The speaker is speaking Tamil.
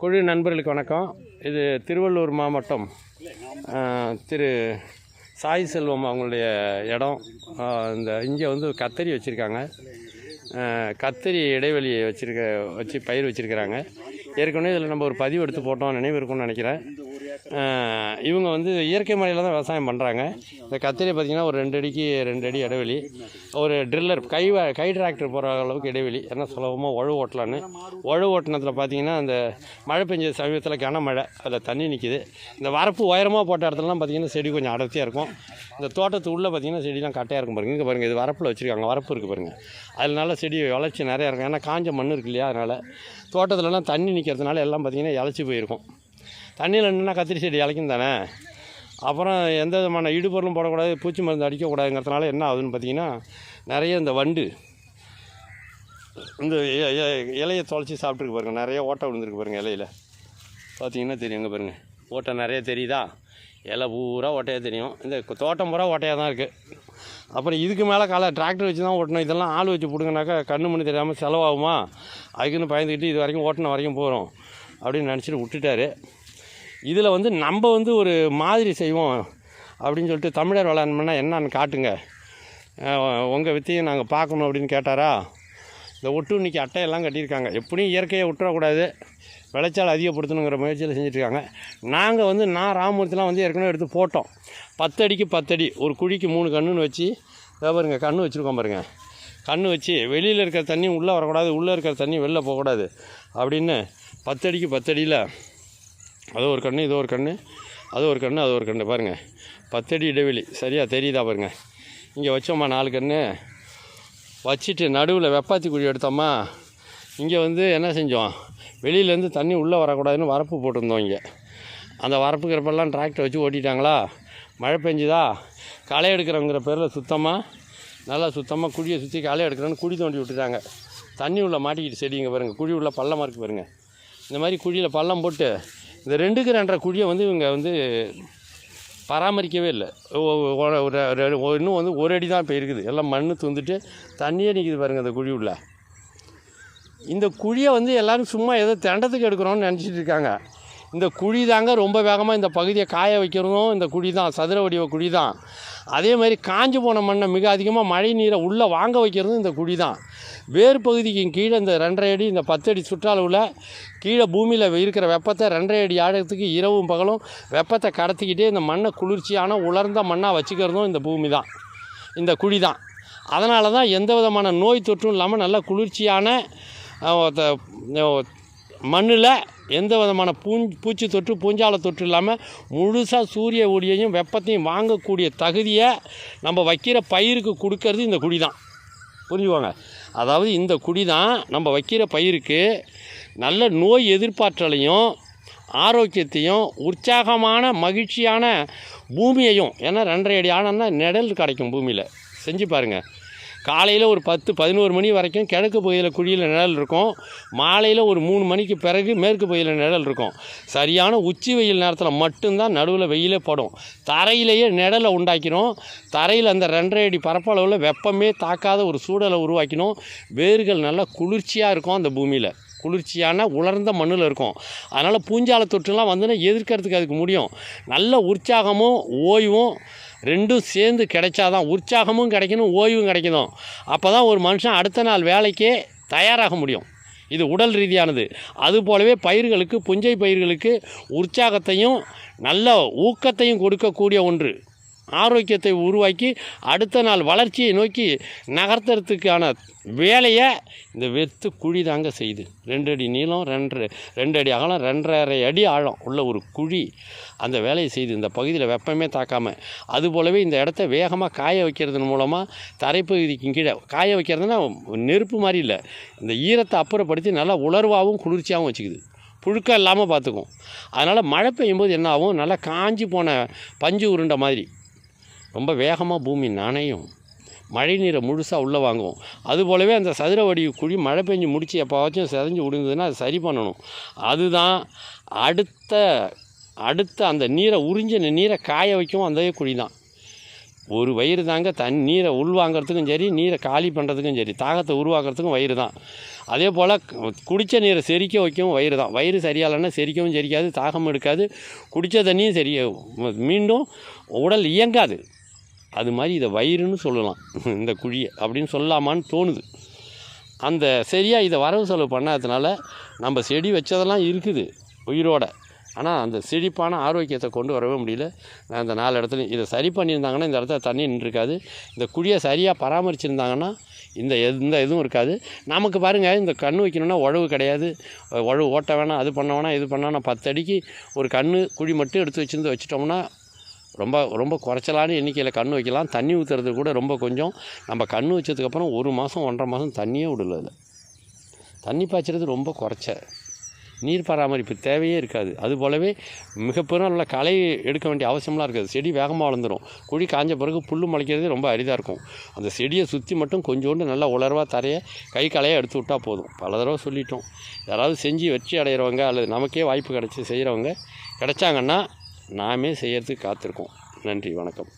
குழு நண்பர்களுக்கு வணக்கம். இது திருவள்ளூர் மாவட்டம் திரு சாய் செல்வம் அவங்களுடைய இடம். இந்த இங்கே வந்து கத்தரி வச்சுருக்காங்க. கத்தரி இடைவெளியை வச்சுருக்க வச்சு பயிர் வச்சுருக்கிறாங்க. ஏற்கனவே இதில் நம்ம ஒரு பதிவு எடுத்து போட்டோம் நினைவு இருக்கும்னு நினைக்கிறேன். இவங்க வந்து இயற்கை முறையில் தான் விவசாயம் பண்ணுறாங்க இந்த கத்திரி பார்த்திங்கன்னா ஒரு ரெண்டு அடிக்கு ரெண்டு அடி இடைவெளி. ஒரு ட்ரில்லர் கை வ- கை டிராக்டர் போகிற அளவுக்கு இடைவெளி. என்ன சுலபமாக உழவு ஓட்டலான்னு உழவு ஓட்டினத்தில் பார்த்தீங்கன்னா அந்த மழை பெஞ்ச சமயத்தில் கனமழை அதில் தண்ணி நிற்கிது இந்த வரப்பு உயரமாக போட்ட இடத்துலலாம் பார்த்தீங்கன்னா செடி கொஞ்சம் அடர்த்தியாக இருக்கும். இந்த தோட்டத்து உள்ளே பார்த்தீங்கன்னா செடிலாம் கட்டையாக இருக்கும் பாருங்க. இங்கே பாருங்கள் இது வரப்பில் வச்சுருக்காங்க வரப்பு இருக்குது பாருங்கள் அதனால செடி வளர்ச்சி நிறையா இருக்கும். ஏன்னா காஞ்ச மண் இருக்கு இல்லையா அதனால். தோட்டத்துலலாம் தண்ணி நிற்கிறதுனால எல்லாம் பார்த்தீங்கன்னா இழைச்சி போயிருக்கும். தண்ணியில் நின்னா கத்திரி செடி இலைக்கும் தானே? அப்புறம் எந்த விதமான இடுபொருளும் போடக்கூடாது பூச்சி மருந்து அடிக்கக்கூடாதுங்கிறதுனால என்ன ஆகுதுன்னு பார்த்தீங்கன்னா நிறைய இந்த வண்டு இந்த இலையை தொலைச்சி சாப்பிட்ருக்கு பாருங்க. நிறைய ஓட்டை விழுந்துருக்கு பாருங்கள் இலையில. பார்த்தீங்கன்னா தெரியும் இங்கே பாருங்க. ஓட்டை நிறைய தெரியுதா? இலை பூரா ஓட்டையாக தெரியும். இந்த தோட்டம் பூரா ஓட்டையாக தான் இருக்குது அப்புறம் இதுக்கு மேலே காலை டிராக்டர் வச்சு தான் ஓட்டணும். இதெல்லாம் ஆள் வச்சு பிடுங்கினாக்கா கண்ணு மணி தெரியாமல் செலவாகுமா? அதுக்குன்னு பயந்துக்கிட்டு இது வரைக்கும் ஓட்டின வரைக்கும் போகிறோம் அப்படின்னு நினச்சிட்டு விட்டுட்டாரு. இதில் வந்து நம்ம வந்து ஒரு மாதிரி செய்வோம் அப்படின்னு சொல்லிட்டு தமிழர் வேளாண்மைனா என்னன்னு காட்டுங்க. உங்கள் வித்தையும் நாங்கள் பார்க்கணும் அப்படின்னு கேட்டாரா? இந்த ஒட்டு இன்றைக்கி அட்டையெல்லாம் கட்டியிருக்காங்க. எப்படியும் இயற்கையை விட்டுறக்கூடாது. விளைச்சல் அதிகப்படுத்தணுங்கிற முயற்சியில் செஞ்சுட்ருக்காங்க. நாங்கள் வந்து நான் ராமூர்த்திலாம் வந்து ஏற்கனவே எடுத்து போட்டோம். பத்தடிக்கு பத்தடி ஒரு குழிக்கு மூணு கண்ணுன்னு வச்சு பாருங்க கண்ணு வச்சுருக்கோம் பாருங்கள் கண்ணு வச்சு வெளியில் இருக்கிற தண்ணி உள்ளே வரக்கூடாது உள்ளே இருக்கிற தண்ணி வெளில போகக்கூடாது அப்படின்னு பத்தடிக்கு பத்தடியில் அது ஒரு கண்ணு இது ஒரு கண்ணு அது ஒரு கண்ணு அது ஒரு கண்ணு. பாருங்கள் பத்தடி இடைவெளி. சரியாக தெரியுதா பாருங்கள் இங்கே வச்சோம்மா நாலு கண்ணு. வச்சுட்டு நடுவில் வெப்பாத்தி குழி எடுத்தோம்மா இங்கே வந்து என்ன செஞ்சோம்? வெளியிலேருந்து தண்ணி உள்ளே வரக்கூடாதுன்னு வரப்பு போட்டிருந்தோம் இங்கே. அந்த வரப்புக்கிறப்பெல்லாம் டிராக்டர் வச்சு ஓட்டிட்டாங்களா? மழை பெஞ்சுதா? களை எடுக்கிறோங்கிற பேரில் சுத்தமாக நல்லா சுத்தமாக குழியை சுற்றி களை எடுக்கிறோன்னு குழி தோண்டி விட்டுட்டாங்க. தண்ணி உள்ள மாட்டிக்கிட்டு செடிங்க பாருங்கள் குழி உள்ள பள்ளமாக இருக்குது பாருங்கள் இந்த மாதிரி குழியில் பள்ளம் போட்டு இந்த ரெண்டுக்கு ரெண்டரை குழியை வந்து இவங்க வந்து பராமரிக்கவே இல்லை. ஒரு இன்னும் வந்து ஒரு அடி தான் இப்போ இருக்குது எல்லாம் மண் துந்துட்டு தண்ணியே நிற்கிது பாருங்கள் அந்த குழி உள்ள. இந்த குழியை வந்து எல்லோரும் சும்மா ஏதோ தண்டத்துக்கு எடுக்கிறோம்னு நினச்சிட்டு இருக்காங்க. இந்த குழி தாங்க ரொம்ப வேகமாக இந்த பகுதியை காய வைக்கிறதும் இந்த குழி தான் சதுர வடிவ குழி தான். அதே மாதிரி காஞ்சி போன மண்ணை மிக அதிகமாக மழை நீரை உள்ளே வாங்க வைக்கிறதும் இந்த குழி தான் வேர் பகுதிக்கு கீழே இந்த ரெண்டரை அடி இந்த பத்தடி சுற்றளவில் கீழே பூமியில் இருக்கிற வெப்பத்தை ரெண்டரை அடி ஆழத்துக்கு இரவும் பகலும் வெப்பத்தை கடத்திக்கிட்டே இந்த மண்ணை குளிர்ச்சியான உலர்ந்த மண்ணாக வச்சுக்கிறதும் இந்த பூமி தான் இந்த குழி தான் அதனால தான் எந்த விதமான நோய் தொற்றும் இல்லாமல் நல்ல குளிர்ச்சியான மண்ணில் எந்த விதமான பூ பூச்சி தொற்று பூஞ்சால தொற்று இல்லாமல் முழுசாக சூரிய ஒளியையும் வெப்பத்தையும் வாங்கக்கூடிய தகுதியை நம்ம வைக்கிற பயிருக்கு கொடுக்கறது இந்த குழி தான் புரிஞ்சுக்கோங்க? அதாவது இந்த குடி தான் நம்ம வைக்கிற பயிருக்கு நல்ல நோய் எதிர்ப்பாற்றலையும் ஆரோக்கியத்தையும் உற்சாகமான மகிழ்ச்சியான பூமியையும் ஏன்னா ரெண்டரை அடி ஆனால் நிழல் கிடைக்கும் பூமியில். செஞ்சு பாருங்கள் காலையில் ஒரு பத்து பதினோரு மணி வரைக்கும் கிழக்கு பகுதியில் குழியில் நிழல் இருக்கும். மாலையில் ஒரு மூணு மணிக்கு பிறகு மேற்கு பகுதியில் நிழல் இருக்கும். சரியான உச்சி வெயில் நேரத்தில் மட்டும்தான் நடுவில் வெயிலே படும். தரையிலேயே நிழலை உண்டாக்கிடும் தரையில் அந்த ரெண்டரை அடி பரப்பளவில் வெப்பமே தாக்காத ஒரு சூழலை உருவாக்கினோம் வேர்கள் நல்லா குளிர்ச்சியாக இருக்கும் அந்த பூமியில். குளிர்ச்சியான உலர்ந்த மண்ணில் இருக்கும். அதனால் பூஞ்சால தொற்றுலாம் வந்துன்னா எதிர்க்கிறதுக்கு அதுக்கு முடியும். நல்ல உற்சாகமும் ஓய்வும் ரெண்டும் சேர்ந்து கிடைச்சாதான் உற்சாகமும் கிடைக்கணும் ஓய்வும் கிடைக்கணும். அப்போ தான் ஒரு மனுஷன் அடுத்த நாள் வேலைக்கே தயாராக முடியும். இது உடல் ரீதியானது. அது போலவே பயிர்களுக்கு புஞ்சை பயிர்களுக்கு உற்சாகத்தையும் நல்ல ஊக்கத்தையும் கொடுக்கக்கூடிய ஒன்று. ஆரோக்கியத்தை உருவாக்கி அடுத்த நாள் வளர்ச்சியை நோக்கி நகர்த்துறதுக்கான வேலையை இந்த வெத்து குழி தாங்க செய்யுது. ரெண்டு அடி நீளம் ரெண்டு ரெண்டு அடி அகலம் ரெண்டரை அடி ஆழம் உள்ள ஒரு குழி அந்த வேலையை செய்யுது. இந்த பகுதியில் வெப்பமே தாக்காமல் அது போலவே இந்த இடத்த வேகமாக காய வைக்கிறதன் மூலமாக தரைப்பகுதிக்கு கீழே காய வைக்கிறதுனா நெருப்பு மாதிரி இல்லை. இந்த ஈரத்தை அப்புறப்படுத்தி நல்லா உலர்வாகவும் குளிர்ச்சியாகவும் வச்சுக்குது. புழுக்கம் இல்லாமல் பார்த்துக்கும் அதனால் மழை பெய்யும்போது என்ன ஆகும்? நல்லா காஞ்சி போன பஞ்சு உருண்டை மாதிரி. ரொம்ப வேகமாக பூமி நனையும் மழை நீரை முழுசாக உள்ளே வாங்குவோம் அது போலவே அந்த சதுர வடிவு குழி மழை பெஞ்சு முடித்து எப்போவாச்சும் செதஞ்சு விடுந்ததுன்னா அதை சரி பண்ணணும். அதுதான் அடுத்த அடுத்த அந்த நீரை உறிஞ்சின நீரை காய வைக்கும் அந்த குழி தான். ஒரு வயிறு தாங்க தன் நீரை உள்வாங்கிறதுக்கும் சரி நீரை காலி பண்ணுறதுக்கும் சரி தாகத்தை உருவாக்குறதுக்கும் வயிறு தான். அதே போல் குடித்த நீரை செரிக்க வைக்கவும் வயிறு தான். வயிறு சரியாகலைன்னா செரிக்கவும் செரிக்காது தாகம் எடுக்காது. குடித்த தண்ணியும் சரி மீண்டும் உடல் இயங்காது. அது மாதிரி இதை வயிறுன்னு சொல்லலாம். இந்த குழியை அப்படின்னு சொல்லலாமான்னு தோணுது. அந்த சரியாக இதை வரவு செலவு பண்ணாததுனால நம்ம செடி வச்சதெல்லாம் இருக்குது உயிரோட. ஆனால் அந்த செழிப்பான ஆரோக்கியத்தை கொண்டு வரவே முடியல. நான் இந்த நாலு இடத்துல இதை சரி பண்ணியிருந்தாங்கன்னா இந்த இடத்துல தண்ணி நின்றுருக்காது. இந்த குழியை சரியாக பராமரிச்சிருந்தாங்கன்னா இந்த எந்த இதுவும் இருக்காது. நமக்கு பாருங்கள் இந்த கண் வைக்கணும்னா உழவு கிடையாது. உழவு ஓட்ட வேணாம் அது பண்ண வேணாம் இது பண்ண வேணாம். பத்து அடிக்கு ஒரு கண் குழி மட்டும் எடுத்து வச்சுருந்து வச்சுட்டோம்னா ரொம்ப ரொம்ப குறைச்சலான எண்ணிக்கையில் கண் வைக்கலாம். தண்ணி ஊற்றுறது கூட ரொம்ப கொஞ்சம். நம்ம கண் வச்சதுக்கப்புறம் ஒரு மாதம் ஒன்றரை மாதம் தண்ணியே விடல அதில். தண்ணி பாய்ச்சறது ரொம்ப குறைச்ச. நீர் பராமரிப்பு தேவையே இருக்காது. அது போலவே மிகப்பெரும் நல்ல களை எடுக்க வேண்டிய அவசியம்லாம் இருக்காது. செடி வேகமாக வளர்ந்துடும் குழி காஞ்ச பிறகு புல் முளைக்கிறது ரொம்ப அரிதாக இருக்கும். அந்த செடியை சுற்றி மட்டும் கொஞ்சோண்டு நல்லா உலர்வாக தரைய கை களையாக எடுத்து விட்டால் போதும். பல தடவை சொல்லிட்டோம். யாராவது செஞ்சு வெற்றி அடைகிறவங்க அல்லது நமக்கே வாய்ப்பு கிடச்சி செய்கிறவங்க கிடைச்சாங்கன்னா நாமே செய்யறதுக்கு காத்திருக்கோம். நன்றி வணக்கம்.